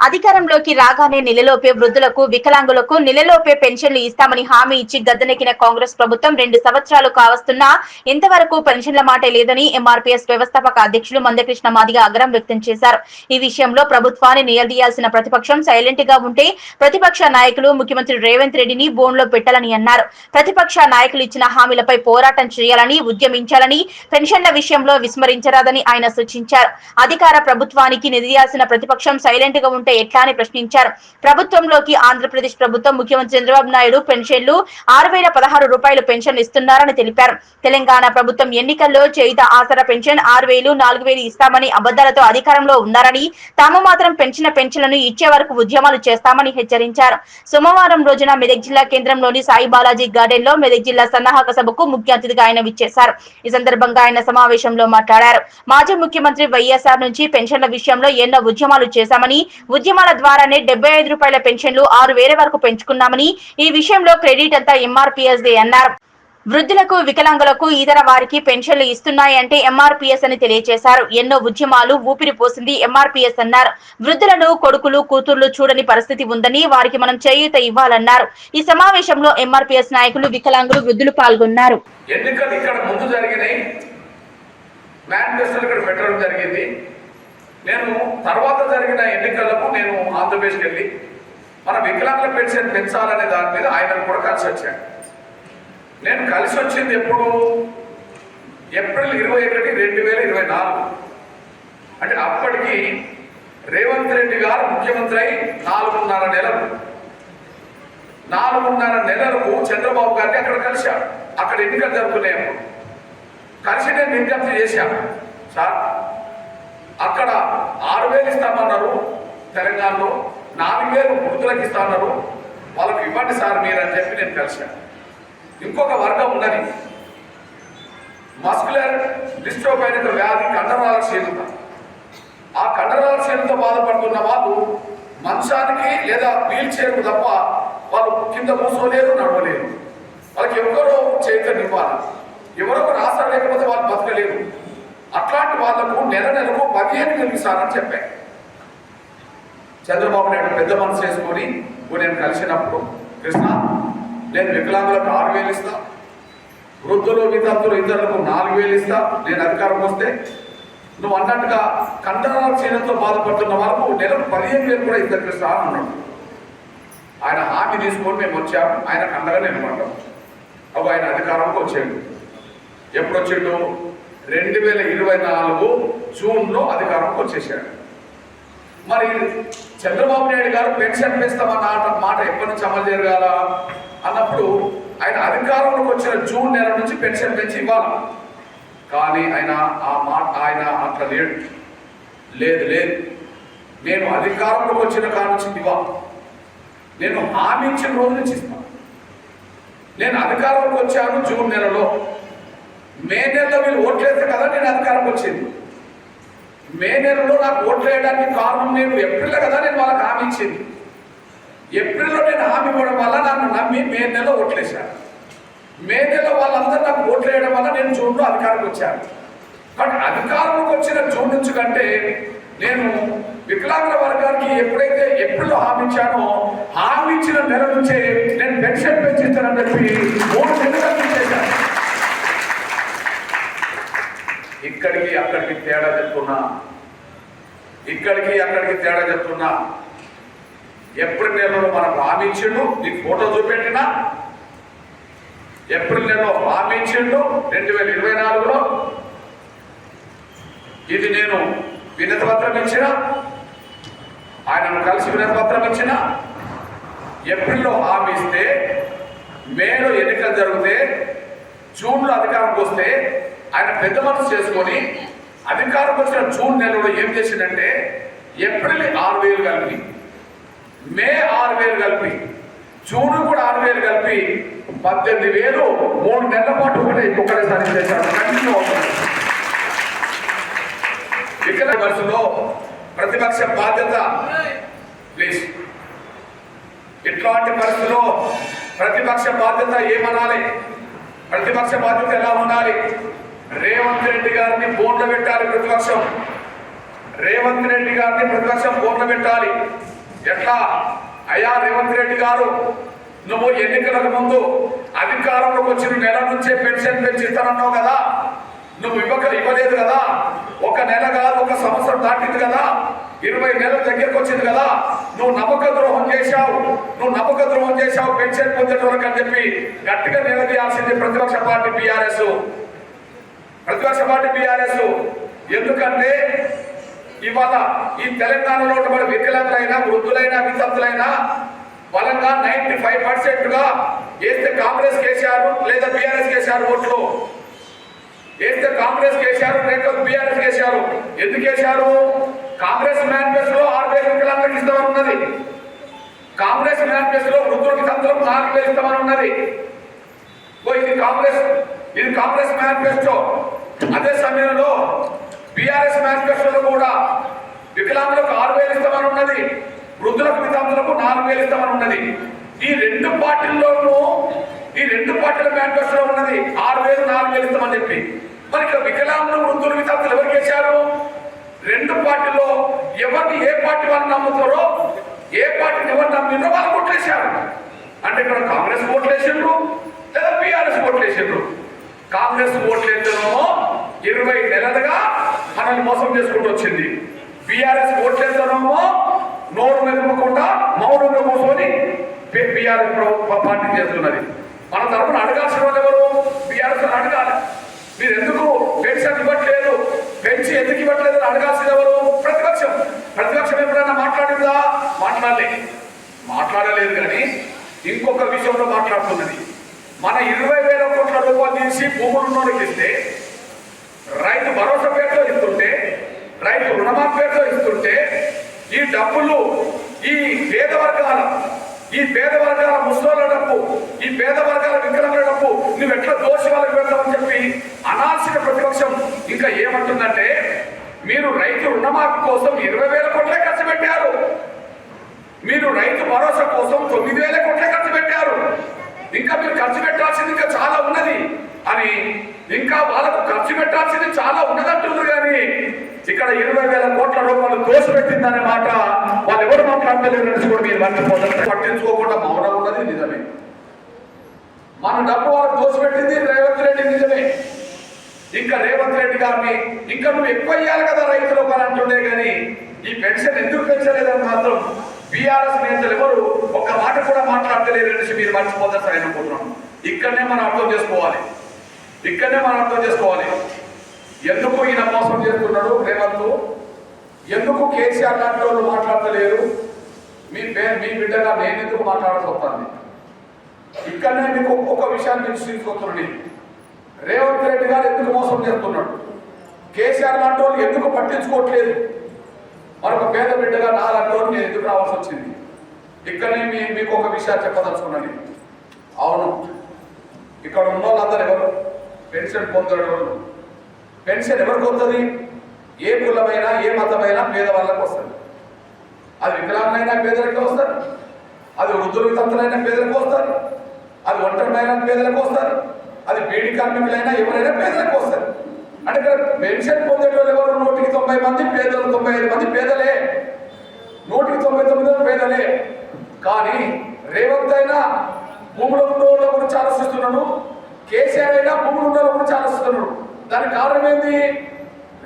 అధికారంలోకి రాగానే నెలలోపే వృద్ధులకు వికలాంగులకు నెలలోపే పెన్షన్లు ఇస్తామని హామీ ఇచ్చి గద్దెనెక్కిన కాంగ్రెస్ ప్రభుత్వం రెండు సంవత్సరాలు కావస్తున్నా ఇంతవరకు పెన్షన్ల మాట లేదని ఎంఆర్పీఎస్ వ్యవస్థాపక అధ్యక్షులు మందకృష్ణ మాదిగ ఆగ్రహం వ్యక్తం చేశారు. ఈ విషయంలో ప్రభుత్వాన్ని నిలదీయాల్సిన ప్రతిపక్షం సైలెంట్గా ఉంటే ప్రతిపక్ష నాయకులు ముఖ్యమంత్రి రేవంత్ రెడ్డిని బోన్లో పెట్టాలని అన్నారు. ప్రతిపక్ష నాయకులు ఇచ్చిన హామీలపై పోరాటం చేయాలని ఉద్యమించాలని పెన్షన్ల విషయంలో విస్మరించరాదని ఆయన సూచించారు. అధికార ప్రభుత్వానికి నిలదీయాల్సిన ప్రతిపక్షం సైలెంట్గా ఉంటే ఎట్లా అని ప్రశ్నించారు. ప్రభుత్వంలోకి ఆంధ్రప్రదేశ్ ప్రభుత్వం ముఖ్యమంత్రి చంద్రబాబు నాయుడు పెన్షన్లు ఆరు వేల పదహారు రూపాయలు పెన్షన్ ఇస్తున్నారని తెలిపారు. తెలంగాణ ప్రభుత్వం ఎన్నికల్లో చేయుత ఆసరా పెన్షన్ ఆరు వేలు నాలుగు వేలు ఇస్తామని అబద్దాలతో అధికారంలో ఉన్నారని తాము మాత్రం పెంచిన పెన్షన్లను ఇచ్చే వరకు ఉద్యమాలు చేస్తామని హెచ్చరించారు. సోమవారం రోజున మెదక్ జిల్లా కేంద్రంలోని సాయి బాలాజీ గార్డెన్లో మెదక్ జిల్లా సన్నాహక సభకు ముఖ్య అతిథిగా ఆయన విచ్చేశారు. ఈ సందర్భంగా ఆయన సమావేశంలో మాట్లాడారు. మాజీ ముఖ్యమంత్రి వైఎస్ఆర్ నుంచి పెన్షన్ల విషయంలో ఎన్నో ఉద్యమాలు చేశామని ఉద్యమాల ద్వారానే డెబ్బై ఐదు రూపాయల పెన్షన్లు ఆరు వేల వరకు పెంచుకున్నామని ఈ విషయంలో క్రెడిట్ అంతా ఎంఆర్పీఎస్ దే అన్నారు. వృద్ధులకు వికలాంగులకు ఇతర వారికి పెన్షన్లు ఇస్తున్నాయంటే ఎంఆర్పీఎస్ అని తెలియజేశారు ఎన్నో ఉద్యమాలు ఊపిరి పోసింది ఎంఆర్పీఎస్ అన్నారు. వృద్ధులను కొడుకులు కూతుర్లు చూడని పరిస్థితి ఉందని వారికి మనం చేయూత ఇవ్వాలన్నారు. ఈ సమావేశంలో ఎంఆర్పీఎస్ నాయకులు వికలాంగులు వృద్ధులు పాల్గొన్నారు. ఎన్నికలు ఇక్కడ ముందు జరిగినాయి. మేనిఫెస్టోలు ఇక్కడ పెట్టడం జరిగింది. నేను తర్వాత జరిగిన ఎన్నికలకు నేను ఆంధ్రప్రదేశ్కి వెళ్ళి మన వికలాంగుల పెన్షన్ పెంచాలనే దాని మీద ఆయనను కూడా కలిసి వచ్చాను. నేను కలిసి వచ్చింది ఎప్పుడు? ఏప్రిల్ ఇరవై ఒకటి రెండు వేల ఇరవై నాలుగు. అంటే అప్పటికి రేవంత్ రెడ్డి గారు ముఖ్యమంత్రి అయి నాలుగున్నర నెలలు. నాలుగున్నర నెలలకు చంద్రబాబు గారిని అక్కడ కలిశాడు అక్కడ ఎన్నికలు జరుగుతున్నాయప్పుడు కలిసి నేను విజ్ఞప్తి చేశాను. సార్ అక్కడ ఆరు వేలు ఇస్తామన్నారు తెలంగాణలో నాలుగు వేలు వృద్ధులకు ఇస్తామన్నారు. వాళ్ళకి ఇవ్వండి సార్ మీరు అని చెప్పి నేను కలిశాను. ఇంకొక వర్గం ఉన్నది. మస్కులర్ డిస్ట్రోపైనిక్ వ్యాధి కండరాల క్షీణత ఆ కండరాల క్షీణతో బాధపడుతున్న వాళ్ళు మంచానికి లేదా వీల్ చైర్ తప్ప వాళ్ళు కింద కూర్చోలేరు నడవలేరు. వాళ్ళకి ఎవరో చైతన్యం ఇవ్వాలి ఎవరో లేకపోతే వాళ్ళు బతకలేరు. అట్లాంటి వాళ్ళకు నెల నెలకు పదిహేను వేలు ఇస్తానని చెప్పాను చంద్రబాబు నాయుడు పెద్ద మనసు చేసుకొని నేను కలిసినప్పుడు కృష్ణ నేను వికలాంగులకు ఆరు వేలు ఇస్తా. వృద్ధులు వితంతులు ఇద్దరులకు నాలుగు వేలు ఇస్తా. నేను అధికారం వస్తే నువ్వు అన్నట్టుగా కండరాల క్షీణంతో బాధపడుతున్న వాళ్ళకు నెలకు పదిహేను వేలు కూడా ఇద్దరు కృష్ణ అని అన్నాడు. ఆయన హామీ తీసుకొని మేము వచ్చాము ఆయన కండగా నిలబడ్డాం. అప్పుడు ఆయన అధికారంకి వచ్చాడు. ఎప్పుడు వచ్చిండు? రెండు వేల ఇరవై నాలుగు జూన్లో అధికారంకి వచ్చేసాడు మరి చంద్రబాబు నాయుడు గారు పెన్షన్ పెంచుతామన్న మాట ఎప్పటి నుంచి అమలు జరగాల? అన్నప్పుడు ఆయన అధికారంలోకి వచ్చిన జూన్ నెల నుంచి పెన్షన్ పెంచి ఇవ్వాలి. కానీ ఆయన ఆ మాట ఆయన అట్లా లేడు. లేదు లేదు. నేను అధికారంలోకి వచ్చిన కాడ నుంచి ఇవ్వాలి నేను హామీ ఇచ్చిన రోజు నుంచి ఇస్తాను నేను అధికారంలోకి వచ్చాను జూన్ నెలలో. మే నెలలో వీళ్ళు ఓట్లేస్తే కదా నేను అధికారం వచ్చింది. మే నెలలో నాకు ఓట్లు వేయడానికి కారణం నేను ఏప్రిల్లో కదా నేను వాళ్ళకి హామీ ఇచ్చింది. ఏప్రిల్లో నేను హామీ ఇవ్వడం వల్ల నన్ను నమ్మి మే నెలలో ఓట్లేశాను మే నెలలో వాళ్ళందరూ నాకు ఓట్లు వేయడం వల్ల నేను జూన్లో అధికారంకి వచ్చాను. కానీ అధికారంలోకి వచ్చిన జూన్ నుంచి కంటే నేను వికలాంగుల వర్గానికి ఎప్పుడైతే ఎప్పుడులో హామీ ఇచ్చానో హామీ ఇచ్చిన నెల నుంచే నేను పెన్షన్ పెంచుతానని చెప్పి మూడు నెలలు చేశాను ఇక్కడికి అక్కడికి తేడా చెప్తున్నా. ఇక్కడికి అక్కడికి తేడా చెప్తున్నా. ఏప్రిల్ నెలలో మనకు హామీ ఇచ్చిండు నీకు ఫోటో చూపెట్టినా? ఏప్రిల్ నెలలో హామీ ఇచ్చిండు రెండు వేల ఇరవై నాలుగులో? ఇది నేను వినతి పత్రం ఇచ్చిన. ఆయనను కలిసి వినతి పత్రం ఇచ్చిన. ఏప్రిల్లో హామీ ఇస్తే మేలో ఎన్నికలు జరిగితే జూన్లో అధికారంకి వస్తే ఆయన పెద్ద మనసు చేసుకొని అధికారం వచ్చిన జూన్ నెలలో ఏం చేసిందంటే ఏప్రిల్ ఆరు వేలు కలిపి మే ఆరు వేలు కలిపి జూన్ కూడా ఆరు వేలు కలిపి పద్దెనిమిది వేలు మూడు నెలల పాటు ఒకటే ఒక్కటేసారి చేశారు. కంటిన్యూ అవుతుంది. వికల వరుసలో ప్రతిపక్ష బాధ్యత ప్లీజ్. ఇట్లాంటి పరిస్థితుల్లో ప్రతిపక్ష బాధ్యత ఏమనాలి? ప్రతిపక్ష బాధ్యత ఎలా ఉండాలి? రేవంత్ రెడ్డి గారిని బోర్డు పెట్టాలి ప్రతిపక్షం. రేవంత్ రెడ్డి గారిని ప్రతిపక్షం బోర్డు పెట్టాలి. ఎట్లా? అయ్యా రేవంత్ రెడ్డి గారు నువ్వు ఎన్నికలకు ముందు అధికారంలోకి వచ్చిన నెల నుంచే పెన్షన్ పెంచిస్తానన్నావు కదా? నువ్వు ఇవ్వక ఇవ్వలేదు కదా? ఒక నెల కాదు ఒక సంవత్సరం దాటింది కదా? ఇరవై నెలల దగ్గరకు వచ్చింది కదా? నువ్వు నమ్మక ద్రోహం చేశావు. నువ్వు నమ్మక ద్రోహం చేశావు పెన్షన్ పొందేటోళ్ళకి అని చెప్పి గట్టిగా నిలదీయాల్సింది ప్రతిపక్ష పార్టీ బీఆర్ఎస్. ప్రతిపక్ష పార్టీ బీఆర్ఎస్. ఎందుకంటే ఇవాళ ఈ తెలంగాణలో ఉన్నటువంటి వికలాంగులైనా వృద్ధులైనా వితంతులైనా బలంగా నైన్టీ ఫైవ్ పర్సెంట్గా వేస్తే కాంగ్రెస్ కేసీఆర్ లేదా బీఆర్ఎస్ కేసీఆర్ ఓట్లు. వేస్తే కాంగ్రెస్ కేసీఆర్ లేకపోతే బీఆర్ఎస్ కేసీఆర్. ఎందుకు వేశారు కాంగ్రెస్ మేనిఫెస్టో ఆరు వేల వికలాంగులకు ఇస్తామని ఉన్నది. కాంగ్రెస్ మేనిఫెస్టోలో వృద్ధులకి తంత్రం నాలుగు వేలు ఇస్తామని ఉన్నది. ఇది కాంగ్రెస్ ఇది కాంగ్రెస్ మేనిఫెస్టో. అదే సమయంలో బీఆర్ఎస్ మేనిఫెస్టోలో కూడా వికలాంగులకు ఆరు వేలు ఇస్తామని ఉన్నది. వృద్ధులకు వితంతులకు నాలుగు వేలు ఇస్తామని ఉన్నది. ఈ రెండు పార్టీల్లోనూ ఈ రెండు పార్టీల మేనిఫెస్టోలో ఉన్నది ఆరు వేలు నాలుగు వేలు ఇస్తామని చెప్పి. మరి ఇక్కడ వికలాంగులు వృద్ధులు వితంతులు ఎవరికి వేశారు రెండు పార్టీలో ఎవరిని ఏ పార్టీ వాళ్ళు నమ్ముతారో ఏ పార్టీని ఎవరు నమ్మినో వాళ్ళు కొట్టేశారు అంటే ఇక్కడ కాంగ్రెస్ ఓట్లేసిండ్రు లేదా బీఆర్ఎస్ ఓట్లేసిండ్రు. కాంగ్రెస్ ఓట్లు ఇరవై నెలలుగా మనల్ని మోసం చేసుకుంటూ వచ్చింది. బీఆర్ఎస్ ఓట్లు నోరు మెదపకుండా మౌనంగా కూర్చొని బీఆర్ఎస్ పార్టీ చేస్తున్నది. మన తరఫున అడగాల్సిన వాళ్ళు ఎవరు? బీఆర్ఎస్ అడగాలి. మీరు ఎందుకు పెన్షన్ ఇవ్వట్లేదు? పెంచి ఎందుకు ఇవ్వట్లేదు అని అడగాల్సింది ఎవరు? ప్రతిపక్షం. ప్రతిపక్షం ఎప్పుడైనా మాట్లాడిందా? మాట్లాడలేదు మాట్లాడలేదు కానీ ఇంకొక విషయంలో మాట్లాడుతున్నది మన ఇరవై వేల కోట్ల రూపాయలు ఇస్తే రైతు భరోసా పేరుతో ఇస్తుంటే రైతు రుణమాఫీ పేరుతో ఇస్తుంటే ఈ డబ్బులు ఈ పేద వర్గాల ఈ పేద వర్గాల ముసలోళ్ళ డబ్బు ఈ పేద వర్గాల విగ్రహాల డబ్బు నువ్వు ఎట్లా దోషి వాళ్ళకి పెడతావని చెప్పి అనాల్సిన ప్రతిపక్షం ఇంకా ఏమంటుందంటే మీరు రైతు రుణమాఫీ కోసం ఇరవై వేల కోట్లే ఖర్చు పెట్టారు. మీరు రైతు భరోసా కోసం తొమ్మిది వేల కోట్లే ఖర్చు పెట్టారు. ఇంకా మీరు ఖర్చు పెట్టాల్సింది ఇంకా చాలా ఉన్నది. అని ఇంకా వాళ్ళకు ఖర్చు పెట్టాల్సింది చాలా ఉన్నదంటుంది కానీ ఇక్కడ ఇరవై వేల కోట్ల రూపాయలు దోషపెట్టిందనే మాట వాళ్ళు ఎవరు మాట్లాడలేదు అనేసి కూడా మీరు మర్చిపోతారు. పట్టించుకోకుండా మౌనం ఉన్నది నిజమే. మన డబ్బు వాళ్ళకు దోషపెట్టింది రేవంత్ రెడ్డి నిజమే. ఇంకా రేవంత్ రెడ్డి గారిని ఇంకా నువ్వు ఎక్కువ ఇయ్యాలి కదా రైతులకు అని అంటుండే కానీ ఈ పెన్షన్ ఎందుకు పెంచలేదని మాత్రం బీఆర్ఎస్ నేతలు ఎవరు ఒక మాట కూడా మాట్లాడతలేరు అనేసి మీరు మర్చిపోతారు సార్ అనుకుంటున్నాను. ఇక్కడనే మనం అర్థం చేసుకోవాలి. ఇక్కడనే మనం అర్థం చేసుకోవాలి. ఎందుకు ఈయన మోసం చేస్తున్నాడు రేవంత్? ఎందుకు కేసీఆర్ లాంటి వాళ్ళు మాట్లాడతలేరు? మీ మీ బిడ్డగా నేను ఎందుకు మాట్లాడాల్సి వస్తుంది? ఇక్కడనే మీకు ఒక్కొక్క విషయాన్ని నేను తీసుకొస్తున్నాను. రేవంత్ రెడ్డి గారు ఎందుకు మోసం చేస్తున్నాడు? కేసీఆర్ లాంటి వాళ్ళు ఎందుకు పట్టించుకోవట్లేదు? మరొక పేద బిడ్డగా నా లాంటి నేను ఎందుకు రావాల్సి వచ్చింది? ఇక్కడనే మీ మీకు ఒక విషయాన్ని చెప్పదలుచుకున్నాను. అవును. ఇక్కడ ఉన్న వాళ్ళందరూ ఎవరు? పెన్షన్ పొందడం పెన్షన్ ఎవరికి వస్తుంది? ఏ కులమైనా ఏ మతమైనా పేదవాళ్ళకి వస్తుంది. అది వికలాంగులైనా పేదలకి వస్తారు అది వృద్ధులు వితంతులైన పేదలకు వస్తారు అది ఒంటరి పేదలకు వస్తారు అది బీడి కార్మికులైనా ఎవరైనా పేదలకు వస్తారు అంటే ఇక్కడ పెన్షన్ పొందేటోళ్ళు ఎవరు? నూటికి తొంభై మంది పేదలు తొంభై ఐదు మంది పేదలే నూటికి తొంభై తొమ్మిది మంది పేదలే కానీ రేవంత్ అయినా భూముల ఉన్నోళ్ళ గురించి ఆలోచిస్తున్నాడు కేసీఆర్ అయినా భూములు ఉన్న వాళ్ళ గురించి ఆలోచిస్తున్నాడు దానికి కారణం ఏంది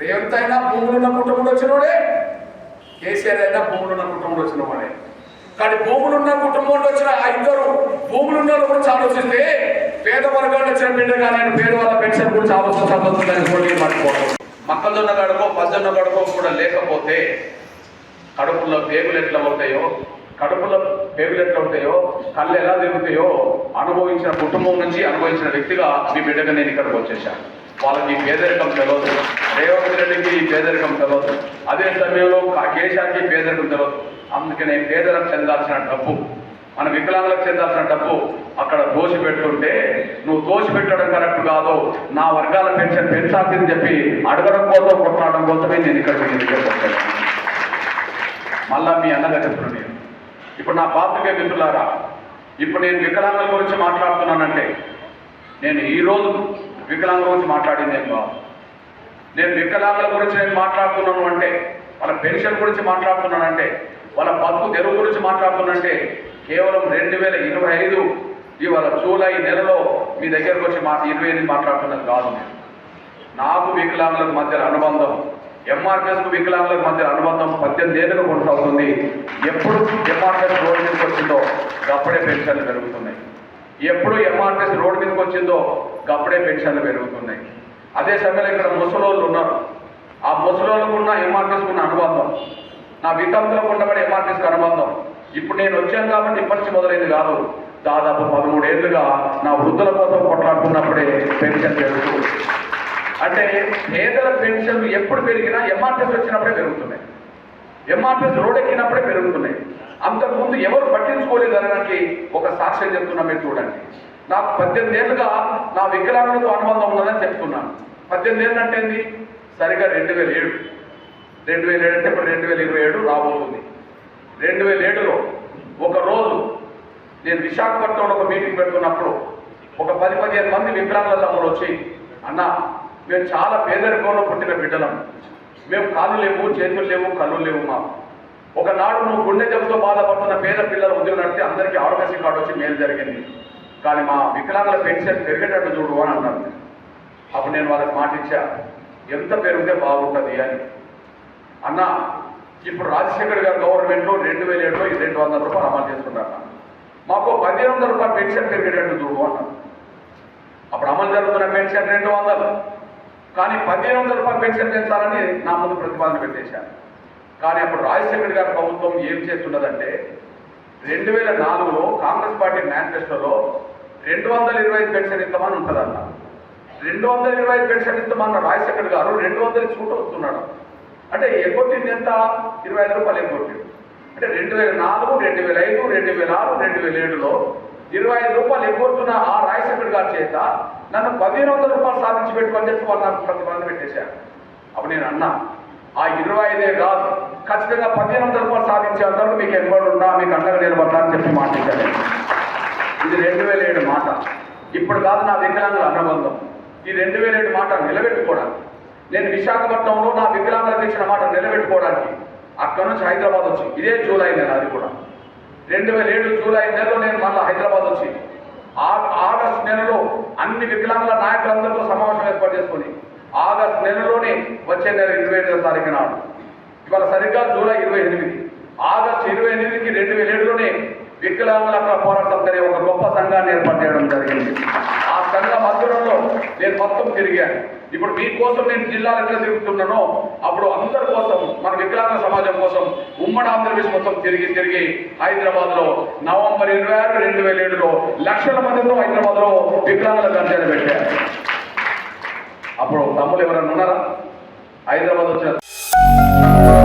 రేవంత్ అయినా భూములు ఉన్న కుటుంబం వచ్చినోడే కేసీఆర్ అయినా భూములు ఉన్న కుటుంబంలో వచ్చిన వాడే కానీ భూములు ఉన్న కుటుంబంలో వచ్చిన ఆ ఇద్దరు భూములు ఉన్న గురించి ఆలోచిస్తే పేద వర్గాన్ని వచ్చిన బిడ్డగా నేను పేదవాళ్ళ పెన్షన్ గురించి ఆలోచించబోతుందని కూడా మర్చిపోవడం మొక్కజొన్న గడపో పద్దొన్న గడపో కూడా లేకపోతే కడుపులో పేగులు ఎట్లా అవుతాయో కడుపులో పేగులు ఎట్లా ఉంటాయో కళ్ళు ఎలా తిరుగుతాయో అనుభవించిన కుటుంబం నుంచి అనుభవించిన వ్యక్తిగా మీ బిడ్డగా నేను ఇక్కడికి వచ్చేసాను వాళ్ళకి పేదరికం తెలియదు రేవంత్ రెడ్డికి పేదరికం తెలియదు అదే సమయంలో ఆ కేశానికి పేదరికం తెలియదు అందుకనే పేదలకు చెందాల్సిన డబ్బు మన వికలాంగులకు చెందాల్సిన డబ్బు అక్కడ దోషి పెట్టుంటే నువ్వు దోషి పెట్టడం కరెక్ట్ కాదు. నా వర్గాల పెన్షన్ పెంచాల్సిందని చెప్పి అడగడం కోసం కొట్లాడడం కోసమే నేను ఇక్కడ మళ్ళా మీ అన్నగా చెప్తున్నాను నేను. ఇప్పుడు నా పాత్రికే మిత్రులారా ఇప్పుడు నేను వికలాంగుల గురించి మాట్లాడుతున్నానంటే నేను ఈరోజు వికలాంగుల గురించి మాట్లాడింది ఏం కాదు నేను వికలాంగుల గురించి నేను మాట్లాడుతున్నాను అంటే వాళ్ళ పెన్షన్ గురించి మాట్లాడుతున్నానంటే వాళ్ళ బతుకు తెరువు గురించి మాట్లాడుతున్నానంటే కేవలం రెండు వేల ఇరవై ఐదు ఇవాళ జూలై నెలలో మీ దగ్గరకు వచ్చి మా ఇరవై ఎనిమిది మాట్లాడుతున్నది కాదు నేను. నాకు వికలాంగులకు మధ్య అనుబంధం ఎంఆర్పిఎస్కు వికలాంగులకు మధ్య అనుబంధం పద్దెనిమిది ఏళ్ళకు కొనసాగుతుంది. ఎప్పుడు ఎంఆర్పిఎస్ రోజు వచ్చిందో అప్పుడే పెన్షన్లు పెరుగుతున్నాయి. ఎప్పుడు ఎంఆర్టీసీ రోడ్డు మీదకి వచ్చిందో అప్పుడే పెన్షన్లు పెరుగుతున్నాయి. అదే సమయంలో ఇక్కడ ముసలోళ్ళు ఉన్నారు. ఆ ముసలోళ్ళకు ఉన్న ఎంఆర్టీసీకి ఉన్న అనుబంధం నా వితంతులకు ఉండబడి ఎంఆర్టీసీకి అనుబంధం. ఇప్పుడు నేను వచ్చాను కాబట్టి ఇప్పటి నుంచి మొదలైంది కాదు. దాదాపు పదమూడేళ్ళుగా నా వృద్ధుల కోసం కొట్లాడుకున్నప్పుడే పెన్షన్ పెరుగుతుంది అంటే పేదల పెన్షన్లు ఎప్పుడు పెరిగినా ఎంఆర్టీసీ వచ్చినప్పుడే పెరుగుతున్నాయి. ఎంఆర్పిఎస్ రోడ్ ఎక్కినప్పుడే పెరుగుతున్నాయి. అంతకుముందు ఎవరు పట్టించుకోలేదు అనడానికి ఒక సాక్ష్యం చెప్తున్నా మీరు చూడండి. నాకు పద్దెనిమిది ఏళ్ళుగా నా వికలాంగులతో అనుబంధం ఉన్నదని చెప్తున్నాను. పద్దెనిమిది ఏళ్ళు అంటే ఏంది? సరిగా రెండు వేల ఏడు. రెండు వేల ఏడు అంటే ఇప్పుడు రెండు వేల ఇరవై ఏడు రాబోతుంది. రెండు వేల ఏడులో ఒక రోజు నేను విశాఖపట్నంలో ఒక మీటింగ్ పెట్టుకున్నప్పుడు ఒక పది పదిహేను మంది వికలాంగుల తమ్ముడు వచ్చి అన్న మేము చాలా పేదరికంలో పుట్టిన బిడ్డలం. మేము కాళ్ళు లేవు చేతులు లేవు కళ్ళు లేవు మాకు. ఒకనాడు నువ్వు గుండె జబ్బుతో బాధపడుతున్న పేద పిల్లలు ఉద్యోగం నడితే అందరికీ ఆరోగ్యశ్రీ కార్డు వచ్చి మేలు జరిగింది. కానీ మా వికలాంగుల పెన్షన్ పెరిగేటట్టు చూడు అని అన్నాను అప్పుడు నేను వాళ్ళకి మాట ఇచ్చా ఎంత పెరిగితే బాగుంటుంది అని. అన్న ఇప్పుడు రాజశేఖర్ గారు గవర్నమెంట్లో రెండు వేల ఏడులో ఈ రెండు వందల రూపాయలు అమలు చేస్తున్నారు మాకు పదిహేను వందల రూపాయలు పెన్షన్ పెరిగేటట్టు చూడు అన్నారు. అప్పుడు అమలు జరుగుతున్న పెన్షన్ రెండు వందలు. కానీ పదిహేను వందల రూపాయలు పెన్షన్ పెంచాలని నా ముందు ప్రతిపాదన పెట్టేశాను కానీ అప్పుడు రాజశేఖర్ గారి ప్రభుత్వం ఏం చేస్తున్నదంటే రెండు వేల నాలుగులో కాంగ్రెస్ పార్టీ మేనిఫెస్టోలో రెండు వందల ఇరవై ఐదు పెన్షన్ ఇస్తామని ఉంటుందన్న రెండు వందల ఇరవై ఐదు పెన్షన్ ఇస్తామన్న రాజశేఖర్ గారు రెండు వందల చూట వస్తున్నాడు అంటే ఎగ్గొట్టింది ఎంత? ఇరవై ఐదు రూపాయలు ఎగ్గొట్టింది అంటే రెండు వేల నాలుగు రెండు వేల ఐదు రెండు వేల ఆరు రెండు వేల ఏడులో ఇరవై ఐదు రూపాయలు ఎగ్గొట్టున్న ఆ రాయసభ్యుడు గారి చేత నన్ను పదిహేను వందల రూపాయలు సాధించి పెట్టుకొని చెప్పి వాళ్ళు నాకు ప్రతిపాదన పెట్టేశారు. అప్పుడు నేను అన్నా ఆ ఇరవై ఐదే కాదు ఖచ్చితంగా పదిహేను వందల రూపాయలు సాధించే అందరూ మీకు ఎన్నిబడి ఉందా మీకు అండగా నిలబడ్డా అని చెప్పి మాట్లాడాను ఇది రెండు వేల ఏడు మాట. ఇప్పుడు కాదు నా వికలాంగుల అనుబంధం ఈ రెండు వేల ఏడు మాట నిలబెట్టుకోవడానికి నేను విశాఖపట్నంలో నా వికలాంగులకు ఇచ్చిన మాట నిలబెట్టుకోవడానికి అక్కడ నుంచి హైదరాబాద్ వచ్చి ఇదే జూలై నెల అది కూడా. రెండు వేల ఏడు జూలై నెలలో నేను మళ్ళీ హైదరాబాద్ వచ్చి ఆ- ఆగస్ట్ నెలలో అన్ని వికలాంగుల నాయకులందరితో సమావేశం ఏర్పాటు చేసుకొని ఆగస్ట్ నెలలోనే వచ్చే నెల ఇరవై ఎనిమిదో తారీఖు నాడు. ఇవాళ సరిగ్గా జూలై ఇరవై ఎనిమిది. ఆగస్ట్ ఇరవై ఎనిమిదికి రెండు వేల ఏడులోనే వికలాంగుల పోరాటం పోరాట అనే ఒక గొప్ప సంఘాన్ని ఏర్పాటు చేయడం జరిగింది. సంఘ మందిరంలో నేను మొత్తం తిరిగాను. ఇప్పుడు మీకోసం నేను జిల్లాలు ఎట్లా తిరుగుతున్నానో అప్పుడు అందరి కోసం మన వికలాంగ సమాజం కోసం ఉమ్మడి ఆంధ్రప్రదేశ్ మొత్తం తిరిగి తిరిగి హైదరాబాద్లో నవంబర్ ఇరవై ఆరు రెండు వేల ఏడులో లక్షల మందితో హైదరాబాద్లో వికలాంగుల దర్జాలు పెట్టారు. అప్పుడు తమ్ములు ఎవరైనా ఉన్నారా? హైదరాబాద్ వచ్చిన